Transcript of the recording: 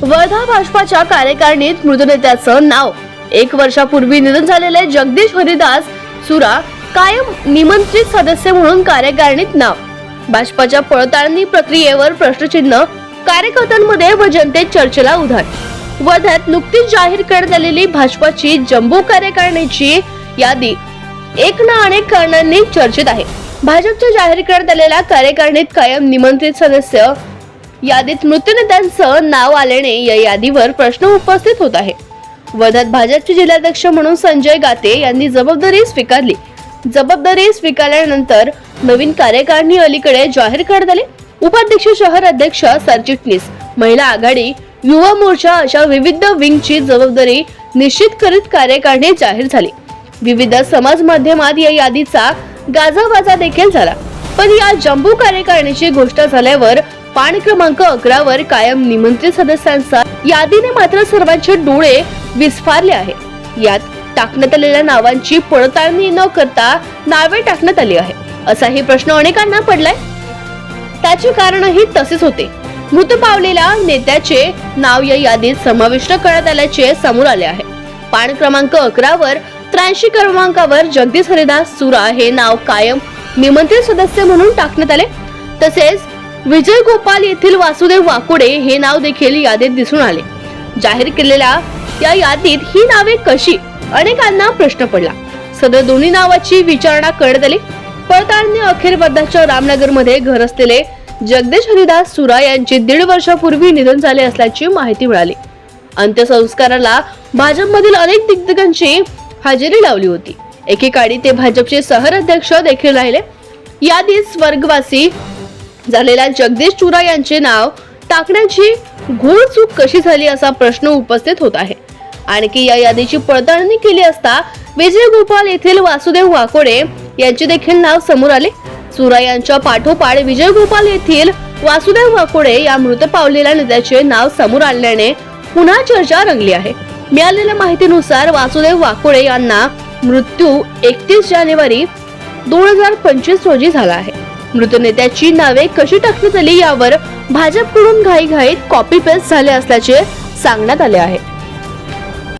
वर्धा भाजपाच्या कार्यकारिणीत मृत नेत्याचं नाव. एक वर्षापूर्वी निधन झालेले जगदीश हरिदास सुरा कायम निमंत्रित सदस्य म्हणून कार्यकारिणीत नाव. भाजपाच्या पडताळणी प्रक्रियेवर प्रश्नचिन्ह कार्यकर्त्यांमध्ये व जनतेत चर्चेला उधाण. वर्ध्यात नुकतीच जाहीर करण्यात आलेली भाजपाची जम्बो कार्यकारिणीची यादी एक ना अनेक कारणांनी चर्चेत आहे. भाजपच्या जाहीर करण्यात आलेल्या कार्यकारिणीत कायम निमंत्रित सदस्य यादीत मृत्यूनेत्यांचं नाव आल्याने या यादीवर प्रश्न उपस्थित होत आहे. वर्ध्यात भाजपचे जिल्हाध्यक्ष म्हणून संजय गाते यांनी जबाबदारी स्वीकारली. जबाबदारी स्वीकारल्यानंतर नवीन कार्यकारिणी अलीकडे जाहीर करण्यात आली. उपाध्यक्ष शहर अध्यक्ष सरचिटणीस महिला आघाडी युवा मोर्चा अशा विविध विंगची जबाबदारी निश्चित करीत कार्यकारिणी जाहीर झाली. विविध समाज माध्यमात या यादीचा गाजावाजा देखील झाला. पण या जम्बू कार्यकारिणीची गोष्ट झाल्यावर पान क्रमांक अकरावर कायम निमंत्रित सदस्यांचा यादीने मात्र सर्वांचे डोळे विस्फारले आहे. यात टाकण्यात आलेल्या नावांची पडताळणी न करता नावे टाकण्यात आली आहे. असाही प्रश्न अनेकांना पडलाय. त्याचे कारणही तसेच होते. मृत पावलेल्या नेत्याचे नाव या यादीत समाविष्ट करण्यात आल्याचे समोर आले आहे. पान क्रमांक अकरावर त्र्याऐंशी क्रमांकावर जगदीश हरिदास सुरा हे नाव कायम निमंत्रित सदस्य म्हणून टाकण्यात आले. तसेच विजय गोपाल येथील वासुदेव वाकुडे हे नाव देखील यादीत दिसून आले. जाहीर केलेल्या या यादीत ही नावे कशी? अनेकांना प्रश्न पडला. सदर दोन्ही नावाची विचारणा करण्यात आली. पडताळणी अखेर वर्धाच्या रामनगरमध्ये घर असलेले जगदीश हरिदास सुरा यांचे दीड वर्षापूर्वी निधन झाले असल्याची माहिती मिळाली. अंत्यसंस्काराला भाजपमधील अनेक दिग्गजांची हजेरी लावली होती. एकेकाळी ते भाजपचे शहर अध्यक्ष देखील राहिले. यादीत स्वर्गवासी झालेल्या जगदीश चुरा यांचे नाव टाकण्याची घोळ चूक कशी झाली असा प्रश्न उपस्थित होत आहे. आणखी या यादीची पडताळणी केली असता विजय गोपाल येथील वासुदेव वाकोडे यांचे देखील नाव समोर आले. चुरा यांच्या पाठोपाठ विजय गोपाल येथील वासुदेव वाकोडे या मृत पावलेल्या नेत्याचे नाव समोर आणल्याने पुन्हा चर्चा रंगली आहे. मिळालेल्या माहितीनुसार वासुदेव वाकोडे यांना मृत्यू एकतीस जानेवारी दोन हजार पंचवीस रोजी झाला आहे. मृत नेत्याची नावे कशी टाकण्यात आली यावर भाजपकडून घाईघाईत कॉपी पेस्ट झाले असल्याचे सांगण्यात आले आहे.